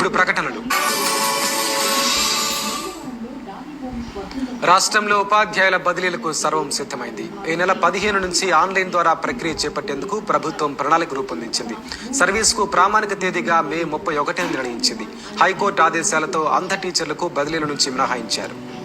ఇప్పుడు ప్రకటనలు. రాష్ట్రంలో ఉపాధ్యాయుల బదిలీలకు సర్వం సిద్ధమైంది. ఈ నెల పదిహేను నుంచి ఆన్లైన్ ద్వారా ప్రక్రియ చేపట్టేందుకు ప్రభుత్వం ప్రణాళిక రూపొందించింది. సర్వీస్కు ప్రామాణిక తేదీగా మే ముప్పై ఒకటిని నిర్ణయించింది. హైకోర్టు ఆదేశాలతో అంధ టీచర్లకు బదిలీల నుంచి మినహాయించారు.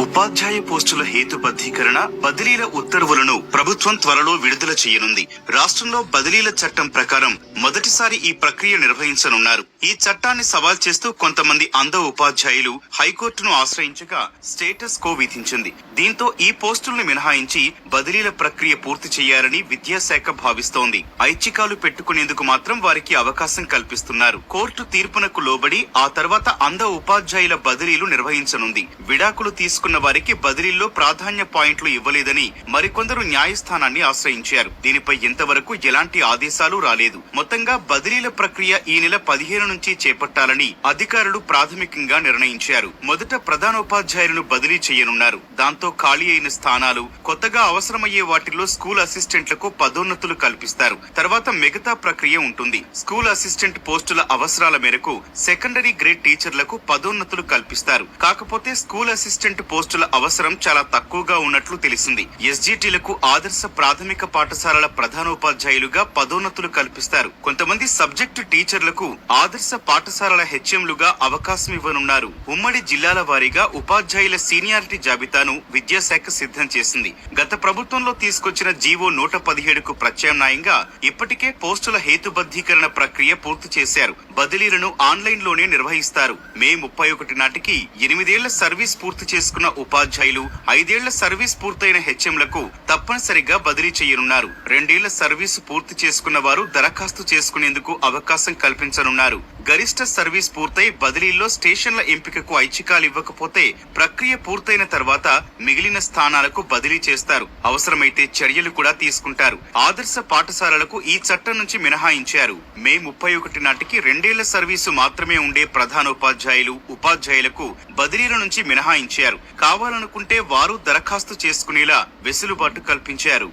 ఉపాధ్యాయ పోస్టుల హేతుబద్ధీకరణ బదిలీల ఉత్తర్వులను ప్రభుత్వం త్వరలో విడుదల చేయనుంది. రాష్ట్రంలో బదిలీల చట్టం ప్రకారం మొదటిసారి ఈ ప్రక్రియ నిర్వహించనున్నారు. ఈ చట్టాన్ని సవాల్ చేస్తూ కొంతమంది అంధ ఉపాధ్యాయులు హైకోర్టును ఆశ్రయించగా స్టేటస్ కో విధించింది. దీంతో ఈ పోస్టులను మినహాయించి బదిలీల ప్రక్రియ పూర్తి చేయాలని విద్యాశాఖ భావిస్తోంది. ఐచ్ఛికాలు పెట్టుకునేందుకు మాత్రం వారికి అవకాశం కల్పిస్తున్నారు. కోర్టు తీర్పునకు లోబడి ఆ తర్వాత అంధ ఉపాధ్యాయుల బదిలీలు నిర్వహించనుంది. విడాకులు తీసుకు తీసుకున్న వారికి బదిలీల్లో ప్రాధాన్య పాయింట్లు ఇవ్వలేదని మరికొందరు న్యాయస్థానాన్ని ఆశ్రయించారు. దీనిపై ఇంతవరకు ఎలాంటి ఆదేశాలు రాలేదు. మొత్తంగా బదిలీల ప్రక్రియ ఈ నెల పదిహేను నుంచి చేపట్టాలని అధికారులు ప్రాథమికంగా నిర్ణయించారు. మొదట ప్రధానోపాధ్యాయులను బదిలీ చేయనున్నారు. దాంతో ఖాళీ అయిన స్థానాలు కొత్తగా అవసరమయ్యే వాటిలో స్కూల్ అసిస్టెంట్లకు పదోన్నతులు కల్పిస్తారు. తర్వాత మిగతా ప్రక్రియ ఉంటుంది. స్కూల్ అసిస్టెంట్ పోస్టుల అవసరాల మేరకు సెకండరీ గ్రేడ్ టీచర్లకు పదోన్నతులు కల్పిస్తారు. కాకపోతే స్కూల్ అసిస్టెంట్ పోస్టుల అవసరం చాలా తక్కువగా ఉన్నట్లు తెలిసింది. ఎస్జీటీలకు ఆదర్శ ప్రాథమిక పాఠశాలల ప్రధానోపాధ్యాయులుగా పదోన్నతులు కల్పిస్తారు. కొంతమంది సబ్జెక్టు టీచర్లకు ఆదర్శ పాఠశాలల హెచ్ఎంలుగా అవకాశం ఇవ్వనున్నారు. ఉమ్మడి జిల్లాల వారీగా ఉపాధ్యాయుల సీనియారిటీ జాబితాను విద్యాశాఖ సిద్ధం చేసింది. గత ప్రభుత్వంలో తీసుకొచ్చిన జీవో నూట పదిహేడుకు ప్రత్యామ్నాయంగా ఇప్పటికే పోస్టుల హేతుబద్ధీకరణ ప్రక్రియ పూర్తి చేశారు. బదిలీలను ఆన్లైన్లోనే నిర్వహిస్తారు. మే ముప్పై ఒకటి నాటికి ఎనిమిదేళ్ళ సర్వీస్ పూర్తి చేసుకున్న ఉపాధ్యాయులు ఐదేళ్ళ సర్వీస్ పూర్తయిన హెచ్ఎంలకు తప్పనిసరిగా బదిలీ చేయనున్నారు. రెండేళ్ళ సర్వీసు పూర్తి చేసుకున్న వారు దరఖాస్తు చేసుకునేందుకు అవకాశం కల్పించనున్నారు. గరిష్ట సర్వీస్ పూర్తయి బదిలీల్లో స్టేషన్ల ఎంపికకు ఐచ్ఛికాలు ఇవ్వకపోతే ప్రక్రియ పూర్తయిన తర్వాత మిగిలిన స్థానాలకు బదిలీ చేస్తారు. అవసరమైతే చర్యలు కూడా తీసుకుంటారు. ఆదర్శ పాఠశాలలకు ఈ చట్టం నుంచి మినహాయించారు. మే ముప్పై ఒకటి నాటికి రెండేళ్ళ సర్వీసు మాత్రమే ఉండే ప్రధానోపాధ్యాయులు ఉపాధ్యాయులకు బదిలీల నుంచి మినహాయించారు. కావాలనుకుంటే వారు దరఖాస్తు చేసుకునేలా వెసులుబాటు కల్పించారు.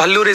అల్లూరి